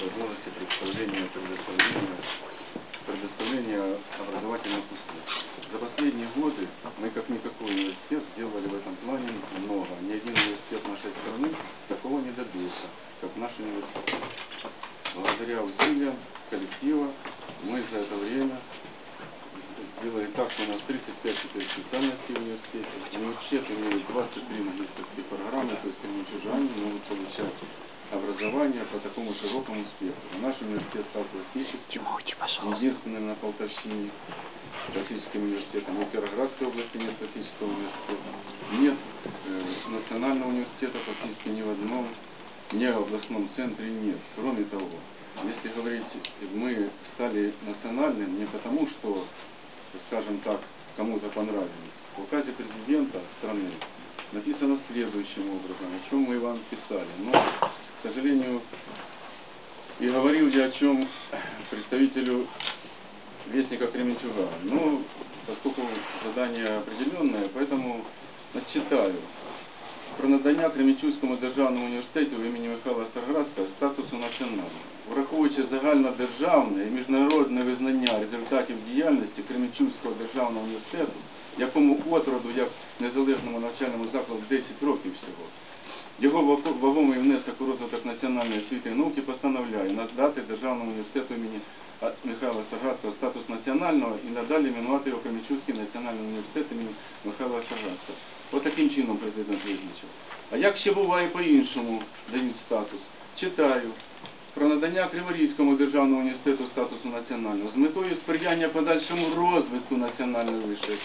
возможности представления, предоставления, предоставления образовательных услуг. За последние годы мы, как никакой университет, сделали в этом плане много. Ни один университет нашей страны такого не добился, как наш университет. Благодаря усилиям коллектива мы за это время сделали так, что у нас 35 теперь специальностей в университете. Университет имеет 23 магистрские программы, то есть кременчужане могут получать образование по такому широкому спектру. Наш университет стал классическим, единственным на Полтавщине классическим университетом. И в Кировоградской области нет классического университета. Нет э, национального университета практически ни в одном, ни в областном центре нет. Кроме того, если говорить, мы стали национальным не потому, что, скажем так, кому-то понравились. В указе президента страны написано следующим образом, о чем мы вам писали. Но, к сожалению, и говорил я о чем представителю Вестника Кременчуга. Но, поскольку задание определенное, поэтому читаю. Про надання Кременчуцькому державному університету імені Михайла Старградського статусу національного. Враховуючи загальнодержавне і міжнародне визнання результатів діяльності Кременчуцького державного університету, якому отроду як незалежному навчальному закладу 10 років всього, його ваго- вагомий внесок у розвиток національної освіти і науки постановляє надати Державному університету імені Михайла Саградського статус національного і надалі іменувати його Кременчуцький національний університет імені Михайла Саградського. От таким чином президент визначив. А як ще буває по-іншому дають статус? Читаю. Про надання Криворізькому державному університету статусу національного з метою сприяння подальшому розвитку національної вищої.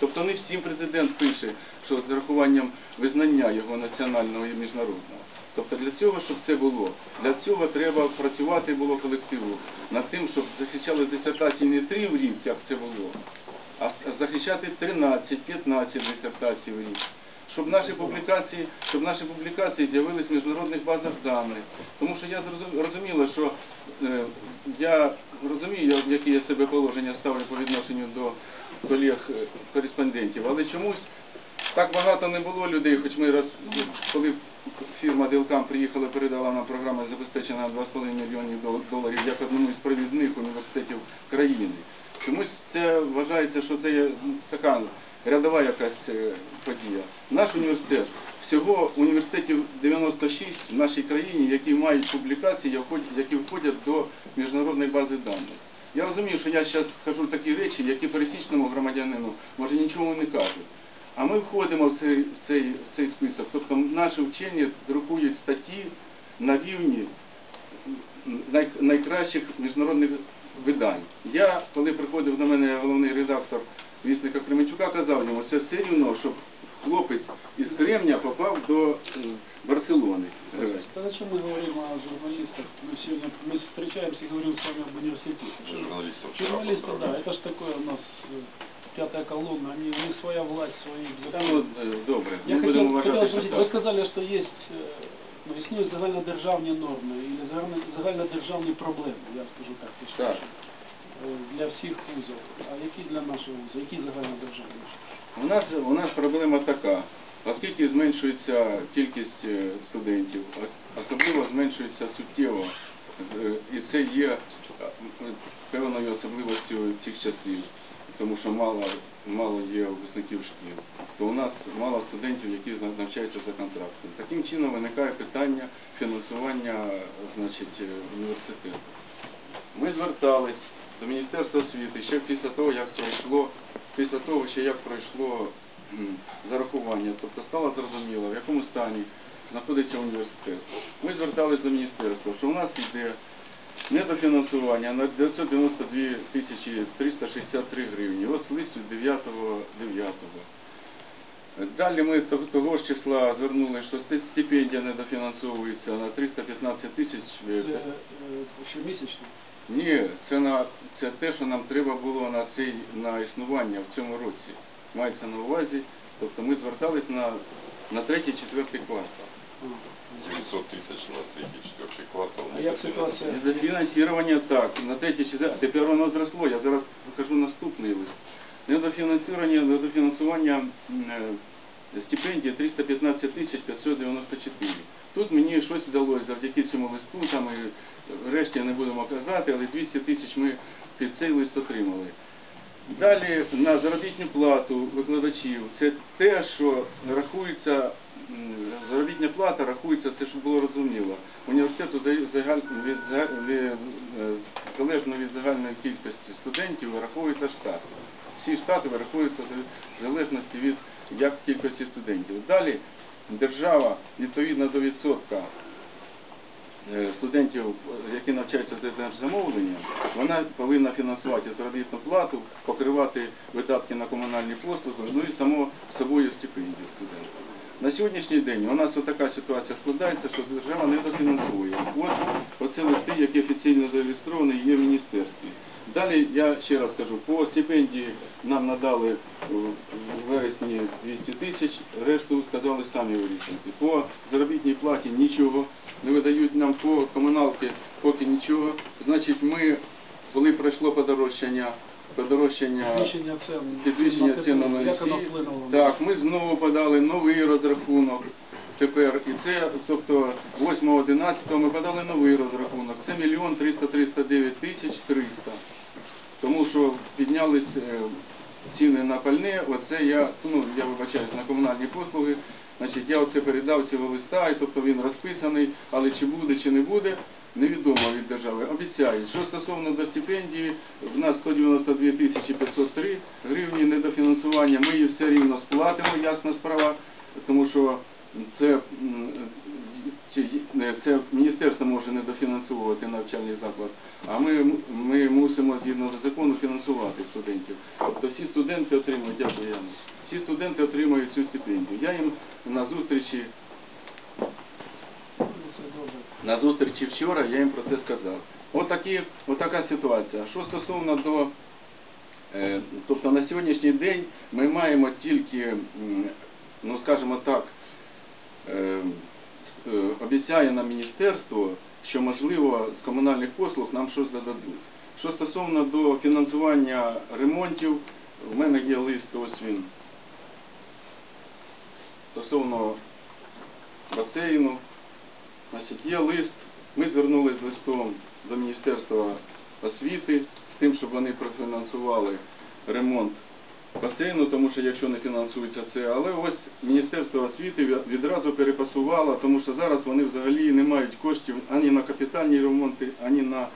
Тобто не всім президент пише, що з урахуванням визнання його національного і міжнародного. Тобто для цього, щоб це було, для цього треба працювати було колективу над тим, щоб захищали дисертації не три в рік, як це було, а захищати 13-15 дисертацій в рік. Щоб наші публікації, щоб наші публікації з'явились в міжнародних базах даних. Тому що я розуміла, що е, я розумію, які я себе положення ставлю по відношенню до колег-кореспондентів, але чомусь так багато не було людей, хоч ми раз, коли фірма Делкам приїхала, передала нам програму забезпечена 2,5 мільйонів доларів як одному із провідних університетів країни. Чомусь це вважається, що це є ну, така рядова якась е, подія. Наш університет, всього університетів 96 в нашій країні, які мають публікації, які входять до міжнародної бази даних. Я розумію, що я зараз кажу такі речі, які пересічному громадянину може нічого не кажуть. А ми входимо в цей, в цей, в цей список. Тобто наші вчені друкують статті на рівні най, найкращих міжнародних видань. Я, коли приходив до мене головний редактор вісника Кременчука, казав йому, це все рівно, щоб хлопець із Кремня попав до е, Барселони. грати. Тогда что мы говорим о журналистах? Мы сегодня мы встречаемся и говорим с вами об университете. Журналистов вчера Журналисты, да, поздравляли. это же такое у нас э, пятая колонна, они, у них своя власть, свои Та законы. ну, е, добре, Я ми хотел, будемо хотел вважати, що спросить, вы так. сказали, что есть, э, ну, існують загальнодержавні норми і загально- загальнодержавні проблеми, я скажу так, точніше, Так. для всіх вузів. А які для нашого вузу, які загальнодержавні? У нас, у нас проблема така. Оскільки зменшується кількість е, студентів, особливо зменшується суттєво, е, і це є е, певною особливостю цих часів, тому що мало, мало є випускників шкіл, то у нас мало студентів, які навчаються за контрактом. Таким чином виникає питання фінансування значить, університету. Ми звертались до Міністерства освіти ще після того, як пройшло, після того, ще як пройшло зарахування, тобто стало зрозуміло, в якому стані знаходиться університет. Ми звертались до міністерства, що у нас йде недофінансування на 992 тисячі 363 гривні. От лист від 9.9. Далі ми того- ж числа звернули, що сти- стипендія недофінансовується на 315 тисяч. Е, е, щомісячно? Ні, це на це те, що нам треба було на цей на існування в цьому році. Мається на увазі. Тобто ми звертались на, на третій, четвертий квартал. 900 тысяч на третий, четвертый квартал. А як ситуація? За фінансування так, на третій, четвертий, а тепер воно зросло. Я зараз покажу наступний лист. Недофінансування, недофінансування е, стипендії 315 тисяч 594. Тут мені щось вдалося завдяки цьому листу, там і решті не будемо казати, але 200 тисяч ми під цей лист отримали. Далі на заробітну плату викладачів це те, що рахується, заробітня плата рахується, це щоб було розуміло. Університету е, залежно від загальної кількості студентів вираховується штат. Всі штати вираховуються в залежності від як кількості студентів. Далі держава відповідно до відсотка е, студентів, які навчаються за держзамовлення, вона повинна фінансувати заробітну плату, покривати видатки на комунальні послуги, ну і само собою стипендію студентів. На сьогоднішній день у нас така ситуація складається, що держава не дофінансує. От оце листи, які офіційно зареєстровані, є в міністерстві. Далі я ще раз кажу, по стипендії нам надали в в вересні 200 тисяч, решту сказали самі вирішувати. По заробітній платі нічого, не видають нам по комуналки поки нічого. Значить, ми, коли пройшло подорожчання, подорожчання Підвищення цін. на вплинуло? Так, ми знову подали новий розрахунок тепер. І це, тобто 8-11 ми подали новий розрахунок. Це мільйон 339 тисяч 300. Тому що піднялись е, ціни на пальне, оце я, ну, я вибачаюсь, на комунальні послуги. Значить, я оце передав цього листа, і тобто він розписаний, але чи буде, чи не буде, невідомо від держави. Обіцяють. Що стосовно до стипендії, в нас 192 тисячі 503 гривні недофінансування, ми її все рівно сплатимо, ясна справа, тому що це, це міністерство може не дофінансовувати навчальний заклад, а ми, ми мусимо згідно закону фінансувати студентів. Тобто всі студенти отримують, дякую Яна, всі студенти отримують цю стипендію. Я їм на зустрічі на зустрічі вчора я їм про це сказав. Отакі, отака ситуація. Що стосовно до, е, тобто на сьогоднішній день ми маємо тільки, ну скажімо так, обіцяє нам міністерство, що можливо з комунальних послуг нам щось додадуть. Що стосовно до фінансування ремонтів, в мене є лист, ось він. Стосовно басейну, Значить, є лист, ми звернулися з листом до Міністерства освіти з тим, щоб вони профінансували ремонт басейну, тому що якщо не фінансується це, але ось Міністерство освіти відразу перепасувало, тому що зараз вони взагалі не мають коштів ані на капітальні ремонти, ані на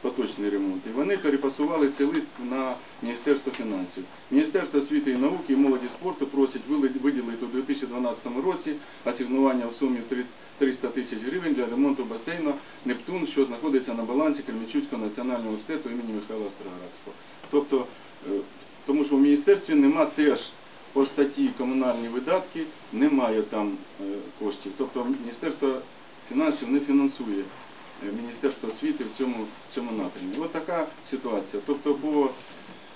поточний ремонт. І вони перепасували цей лист на Міністерство фінансів. Міністерство освіти і науки і молоді спорту просить виділити у 2012 році асигнування в сумі 30 300 тисяч гривень для ремонту басейну Нептун, що знаходиться на балансі Кременчуцького національного університету імені Михайла Строградського. Тобто, е, тому що в міністерстві нема теж по статті комунальні видатки, немає там е, коштів. Тобто Міністерство фінансів не фінансує е, Міністерство освіти в цьому, в цьому напрямі. Ось така ситуація. Тобто по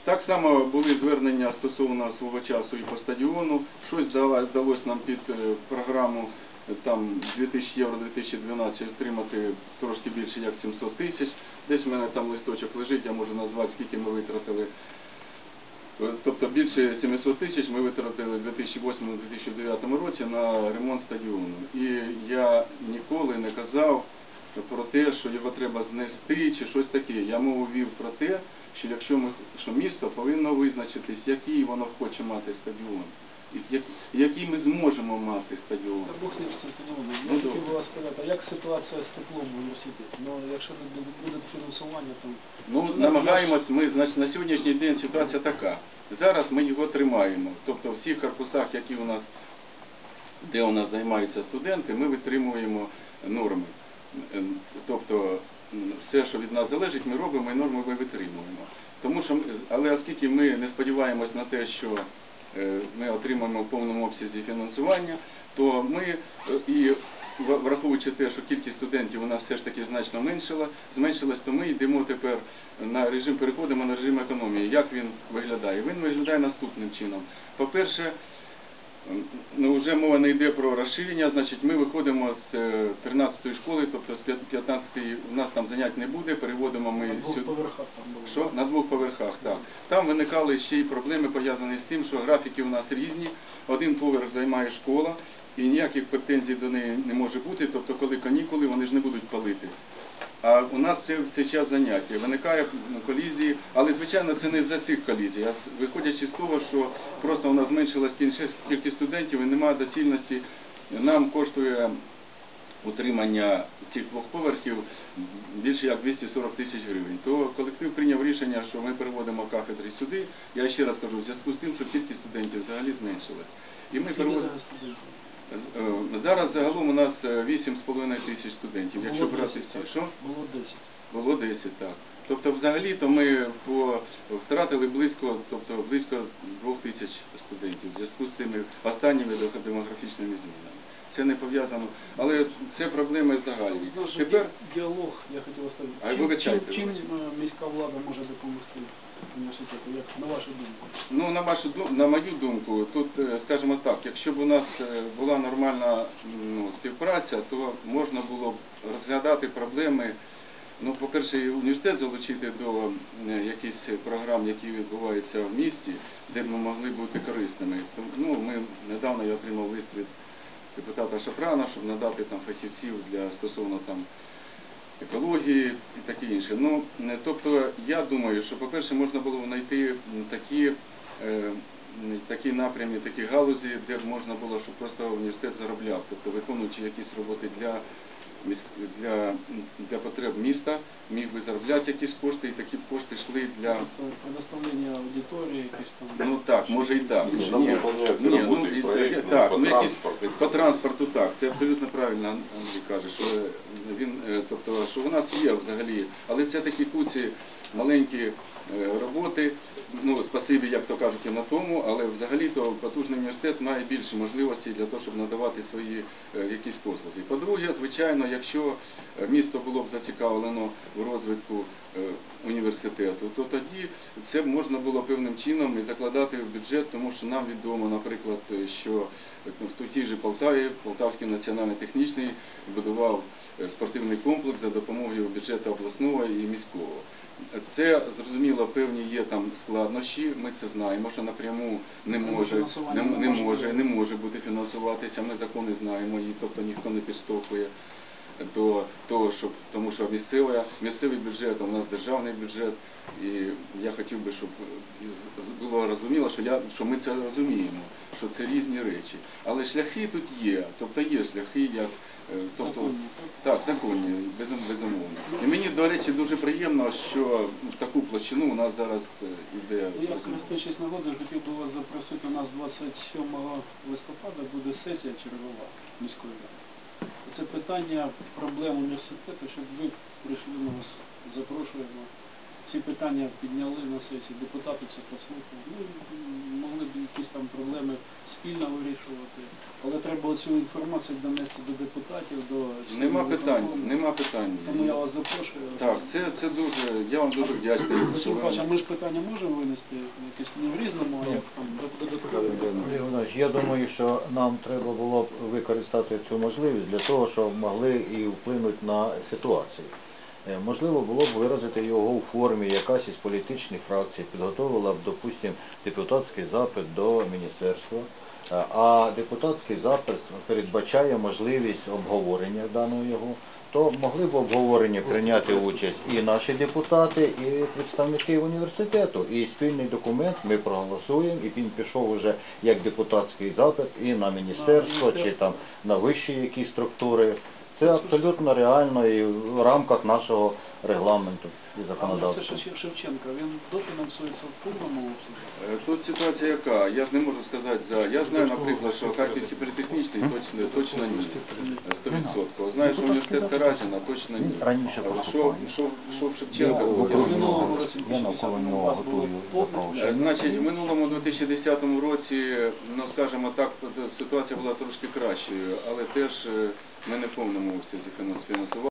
так само були звернення стосовно свого часу і по стадіону. Щось вдалося нам під е, програму там 2000 євро 2012 отримати трошки більше як 700 тисяч. Десь в мене там листочок лежить, я можу назвати, скільки ми витратили. Тобто більше 700 тисяч ми витратили в 2008-2009 році на ремонт стадіону. І я ніколи не казав про те, що його треба знести чи щось таке. Я мову вів про те, що якщо ми що місто повинно визначитись, який воно хоче мати стадіон, який ми зможемо мати стадіон. Та Бог ним з цим стадіоном. Ну, Я хотів би вас сказати, а як ситуація з теплом в університеті? Ну, якщо не буде, фінансування, там... Ну, намагаємось, ми, значить, на сьогоднішній день ситуація така. Зараз ми його тримаємо. Тобто в всіх корпусах, які у нас, де у нас займаються студенти, ми витримуємо норми. Ем, Тобто все, що від нас залежить, ми робимо і норми ми витримуємо. Тому що, але оскільки ми не сподіваємось на те, що ми отримаємо в повному обсязі фінансування, то ми е, і враховуючи те, що кількість студентів у нас все ж таки значно меншила, зменшилась, то ми йдемо тепер на режим, переходимо на режим економії. Як він виглядає? Він виглядає наступним чином. По-перше, ну вже мова не йде про розширення, значить ми виходимо з е, 13-ї школи, тобто з 15-ї у нас там занять не буде, переводимо ми На двох сюди. поверхах там було. Що? На двох поверхах, так. Там виникали ще й проблеми пов'язані з тим, що графіки у нас різні. Один поверх займає школа, і ніяких претензій до неї не може бути. Тобто, коли канікули, вони ж не будуть палити. А у нас це в цей час заняття. Виникає колізії, але звичайно це не за цих колізій. А виходячи з того, що просто у нас зменшилась кількість- кількість студентів і немає доцільності, нам коштує утримання цих двох поверхів більше як 240 тисяч гривень. То колектив прийняв рішення, що ми переводимо кафедри сюди. Я ще раз кажу, в зв'язку з тим, що кількість студентів взагалі зменшилась. І ми переводимо. Зараз? Е, Зараз загалом у нас е, 8,5 тисяч студентів. Якщо Було брати 10, всі, що? Було 10. Було 10, так. Тобто взагалі-то ми по, втратили близько, тобто близько 2 тисяч студентів в зв'язку з цими останніми демографічними змінами. Це не пов'язано, але це проблеми загальні. Тепер діалог, я хотів оставити. А, Чим, вибачайте, чим, чим вибачайте. е, міська влада може допомогти університету, як на вашу думку? Ну, на вашу на мою думку, тут, е, скажімо так, якщо б у нас е, була нормальна ну, співпраця, то можна було б розглядати проблеми. Ну, по-перше, університет залучити до е, якихось програм, які відбуваються в місті, де б ми могли бути корисними. Ну, ми недавно я отримав лист від депутата Шапрана, щоб надати там фахівців для стосовно там екології і таке інше. Ну, е, тобто, я думаю, що, по-перше, можна було знайти такі, е, такі напрямі, такі галузі, де можна було, щоб просто університет заробляв, тобто виконуючи якісь роботи для, для, для потреб міста, міг би заробляти якісь кошти, і такі кошти йшли для... Предоставлення аудиторії, якісь там... Ну так, може і так. Ні, Ні, там ні, ну, і- так, по ну, якісь- транспорту. По транспорту так, це абсолютно правильно Андрій каже, що він, е, тобто, що у нас є взагалі, але це такі куці маленькі е, роботи, ну, спасибі, як то кажуть, і на тому, але взагалі-то потужний університет має більше можливостей для того, щоб надавати свої е, якісь послуги. По-друге, звичайно, якщо е, місто було б зацікавлено в розвитку університету, то тоді це б можна було певним чином і закладати в бюджет, тому що нам відомо, наприклад, що е, в тій же Полтаві Полтавський національний технічний будував спортивний комплекс за допомогою бюджету обласного і міського. Це зрозуміло, певні є там складнощі. Ми це знаємо, що напряму не може, не, не може не може бути фінансуватися. Ми закони знаємо, і тобто ніхто не підштовхує до того, щоб тому, що місцеве, місцевий бюджет, а у нас державний бюджет, і я хотів би, щоб е, було розуміло, що я що ми це розуміємо, що це різні речі. Але шляхи тут є, тобто є шляхи, як е, тобто так, законні, безум- безумовно. І мені, до речі, дуже приємно, що в таку площину у нас зараз е, іде. Я, користуючись нагодою, хотів би вас запросити, у нас 27 листопада буде сесія чергова міської ради. Це питання проблем університету, щоб ви прийшли на нас, запрошуємо. Ці питання підняли на сесії, депутати це послухали. Ну, могли б якісь там проблеми спільно вирішувати. Але треба цю інформацію донести до депутатів, до членів Нема питань, виконкому. нема питань. Тому я вас запрошую. Так, це, це дуже, я вам дуже вдячний. Василь а ми ж питання можемо винести якесь не в різному, а як там додатково? Юрій Іванович, я думаю, що нам треба було б використати цю можливість для того, щоб могли і вплинути на ситуацію. Е, Можливо, було б виразити його у формі якась із політичних фракцій, підготовила б, допустимо, депутатський запит до міністерства. Е, А депутатський запит передбачає можливість обговорення даного його, то могли б в обговоренні прийняти участь і наші депутати, і представники університету. І спільний документ ми проголосуємо, і він пішов уже як депутатський запит і на міністерство, чи там на вищі якісь структури. Це абсолютно реально і в рамках нашого регламенту і А це законодавства. Шевченка, він дофінансується в повному обсязі? Е, Тут ситуація яка? Я ж не можу сказати за. Я знаю, наприклад, що Харківський політехнічний точно точно ні. Е, 100%. Знаю, що університет Каразіна точно ні. Раніше Але що, що, що в Шевченка? я навколо нього готую Е. Значить, в минулому 2010 році, ну скажімо так, ситуація була трошки кращою, але теж ми не в повному обсязі фінансували.